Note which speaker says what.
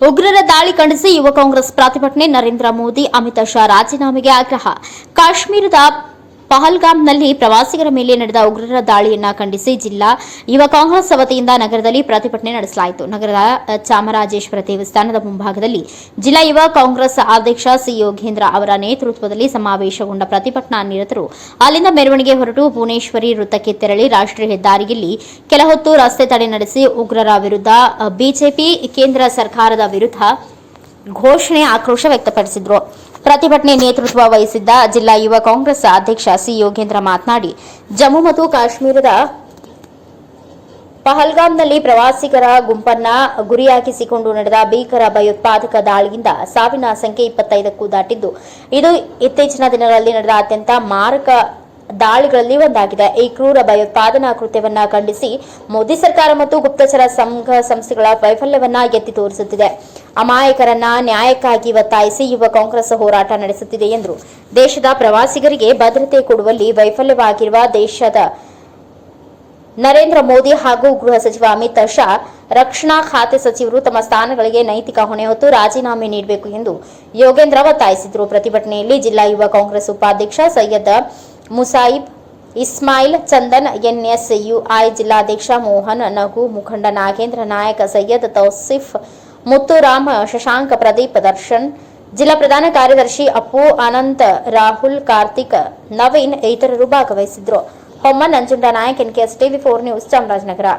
Speaker 1: ಉಗ್ರರ ದಾಳಿ ಖಂಡಿಸಿ ಯುವ ಕಾಂಗ್ರೆಸ್ ಪ್ರತಿಭಟನೆ ನರೇಂದ್ರ ಮೋದಿ ಅಮಿತ್ ಶಾ ರಾಜೀನಾಮೆಗೆ ಆಗ್ರಹ. ಕಾಶ್ಮೀರದ ಪಹಲ್ಗಾಮ್ನಲ್ಲಿ ಪ್ರವಾಸಿಗರ ಮೇಲೆ ನಡೆದ ಉಗ್ರರ ದಾಳಿಯನ್ನು ಖಂಡಿಸಿ ಜಿಲ್ಲಾ ಯುವ ಕಾಂಗ್ರೆಸ್ ವತಿಯಿಂದ ನಗರದಲ್ಲಿ ಪ್ರತಿಭಟನೆ ನಡೆಸಲಾಯಿತು. ನಗರದ ಚಾಮರಾಜೇಶ್ವರ ದೇವಸ್ಥಾನದ ಮುಂಭಾಗದಲ್ಲಿ ಜಿಲ್ಲಾ ಯುವ ಕಾಂಗ್ರೆಸ್ ಅಧ್ಯಕ್ಷ ಸಿ ಯೋಗೇಂದ್ರ ಅವರ ನೇತೃತ್ವದಲ್ಲಿ ಸಮಾವೇಶಗೊಂಡ ಪ್ರತಿಭಟನಾ ನಿರತರು ಅಲ್ಲಿಂದ ಮೆರವಣಿಗೆ ಹೊರಟು ಭುವನೇಶ್ವರಿ ವೃತ್ತಕ್ಕೆ ತೆರಳಿ ರಾಷ್ಟ್ರೀಯ ಹೆದ್ದಾರಿಯಲ್ಲಿ ಕೆಲ ಹೊತ್ತು ರಸ್ತೆ ತಡೆ ನಡೆಸಿ ಉಗ್ರರ ವಿರುದ್ಧ ಬಿಜೆಪಿ ಕೇಂದ್ರ ಸರ್ಕಾರದ ವಿರುದ್ಧ ಘೋಷಣೆ ಆಕ್ರೋಶ ವ್ಯಕ್ತಪಡಿಸಿದ್ರು. ಪ್ರತಿಭಟನೆ ನೇತೃತ್ವ ವಹಿಸಿದ್ದ ಜಿಲ್ಲಾ ಯುವ ಕಾಂಗ್ರೆಸ್ ಅಧ್ಯಕ್ಷ ಸಿ ಯೋಗೇಂದ್ರ ಮಾತನಾಡಿ, ಜಮ್ಮು ಮತ್ತು ಕಾಶ್ಮೀರದ ಪಹಲ್ಗಾಮ್ನಲ್ಲಿ ಪ್ರವಾಸಿಗರ ಗುಂಪನ್ನ ಗುರಿಯಾಗಿಸಿಕೊಂಡು ನಡೆದ ಭೀಕರ ಭಯೋತ್ಪಾದಕ ದಾಳಿಯಿಂದ ಸಾವಿನ ಸಂಖ್ಯೆ ಇಪ್ಪತ್ತೈದಕ್ಕೂ ದಾಟಿದ್ದು, ಇದು ಇತ್ತೀಚಿನ ದಿನಗಳಲ್ಲಿ ನಡೆದ ಅತ್ಯಂತ ಮಾರಕ ದಾಳಿಗಳಲ್ಲಿ ಒಂದಾಗಿದೆ. ಈ ಕ್ರೂರ ಭಯೋತ್ಪಾದನಾ ಕೃತ್ಯವನ್ನ ಖಂಡಿಸಿ ಮೋದಿ ಸರ್ಕಾರ ಮತ್ತು ಗುಪ್ತಚರ ಸಂಘ ಸಂಸ್ಥೆಗಳ ವೈಫಲ್ಯವನ್ನ ಎತ್ತಿ ತೋರಿಸುತ್ತಿದೆ. ಅಮಾಯಕರನ್ನ ನ್ಯಾಯಕ್ಕಾಗಿ ಒತ್ತಾಯಿಸಿ ಯುವ ಕಾಂಗ್ರೆಸ್ ಹೋರಾಟ ನಡೆಸುತ್ತಿದೆ ಎಂದರು. ದೇಶದ ಪ್ರವಾಸಿಗರಿಗೆ ಭದ್ರತೆ ಕೊಡುವಲ್ಲಿ ವೈಫಲ್ಯವಾಗಿರುವ ದೇಶದ ನರೇಂದ್ರ ಮೋದಿ ಹಾಗೂ ಗೃಹ ಸಚಿವ ಅಮಿತ್ ಶಾ, ರಕ್ಷಣಾ ಖಾತೆ ಸಚಿವರು ತಮ್ಮ ಸ್ಥಾನಗಳಿಗೆ ನೈತಿಕ ಹೊಣೆ ಹೊತ್ತು ರಾಜೀನಾಮೆ ನೀಡಬೇಕು ಎಂದು ಯೋಗೇಂದ್ರ ಒತ್ತಾಯಿಸಿದರು. ಪ್ರತಿಭಟನೆಯಲ್ಲಿ ಜಿಲ್ಲಾ ಯುವ ಕಾಂಗ್ರೆಸ್ ಉಪಾಧ್ಯಕ್ಷ ಸೈಯದ್ ಮುಸಾಯಿಬ್ ಇಸ್ಮಾಯಿಲ್ ಚಂದನ್ ಎನ್ಎಸ್ಯುಐ ಜಿಲ್ಲಾಧ್ಯಕ್ಷ ಮೋಹನ್ ನಗು ಮುಖಂಡ ನಾಗೇಂದ್ರ ನಾಯಕ ಸೈಯದ್ ತೌಸಿಫ್ ಮುತ್ತುರಾಮ್ ಶಶಾಂಕ ಪ್ರದೀಪ್ ದರ್ಶನ್ ಜಿಲ್ಲಾ ಪ್ರಧಾನ ಕಾರ್ಯದರ್ಶಿ ಅಪ್ಪು ಅನಂತ್ ರಾಹುಲ್ ಕಾರ್ತಿಕ್ ನವೀನ್ ಇತರರು ಭಾಗವಹಿಸಿದ್ರು Homma Nanjunda Nayak NKS TV four news Chamarajanagar.